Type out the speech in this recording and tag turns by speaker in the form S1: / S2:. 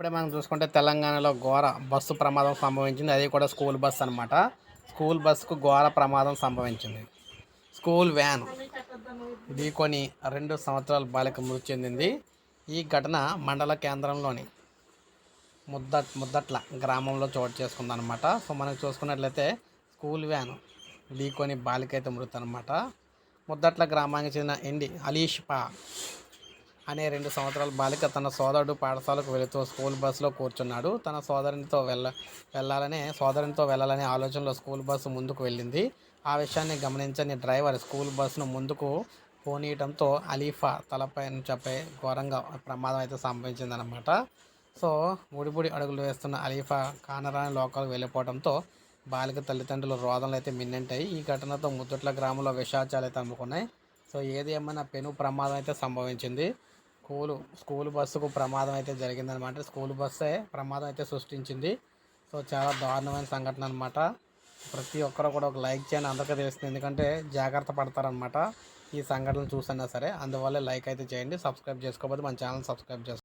S1: ఇప్పుడే మనం చూసుకుంటే తెలంగాణలో ఘోర బస్సు ప్రమాదం సంభవించింది. అది కూడా స్కూల్ బస్ అనమాట స్కూల్ బస్సుకు ఘోర ప్రమాదం సంభవించింది. స్కూల్ వ్యాన్ ఢీకొని రెండు సంవత్సరాల బాలిక మృతి చెందింది. ఈ ఘటన మండల కేంద్రంలోని ముద్ద ముద్దట్ల గ్రామంలో చోటు చేసుకుందనమాట సో మనం చూసుకున్నట్లయితే స్కూల్ వ్యాన్ ఢీకొని బాలిక అయితే మృతి అనమాట ముద్దట్ల గ్రామానికి చెందిన ఎండి అలీష్ పా అనే రెండు సంవత్సరాల బాలిక తన సోదరుడు పాఠశాలకు వెళుతూ స్కూల్ బస్సులో కూర్చున్నాడు. తన సోదరునితో వెళ్ళ వెళ్ళాలనే సోదరునితో వెళ్ళాలనే ఆలోచనలో స్కూల్ బస్సు ముందుకు వెళ్ళింది. ఆ విషయాన్ని గమనించని డ్రైవర్ స్కూల్ బస్సును ముందుకు పోనీయటంతో అలీఫా తలపై చెప్పే ఘోరంగా ప్రమాదం అయితే సంభవించిందనమాట సో ముడిపుడి అడుగులు వేస్తున్న అలీఫా కానరాని లోకాలకు వెళ్ళిపోవడంతో బాలిక తల్లిదండ్రులు రోదనలు అయితే మిన్నంటాయి. ఈ ఘటనతో ముద్దుట్ల గ్రామంలో విషాచాలు అయితే అమ్ముకున్నాయి. సో ఏది ఏమైనా పెను ప్రమాదం అయితే సంభవించింది. స్కూలు స్కూల్ బస్సుకు ప్రమాదం అయితే జరిగిందనమాట. స్కూల్ బస్సే ప్రమాదం అయితే సృష్టించింది. సో చాలా దారుణమైన సంఘటన అనమాట. ప్రతి ఒక్కరు కూడా ఒక లైక్ చేయండి అందరికీ తెలుస్తుంది. ఎందుకంటే జాగ్రత్త పడతారనమాట ఈ సంఘటనలు చూసినా సరే. అందువల్ల లైక్ అయితే చేయండి సబ్స్క్రైబ్ చేసుకోకపోతే మన ఛానల్ సబ్స్క్రైబ్ చేసుకోండి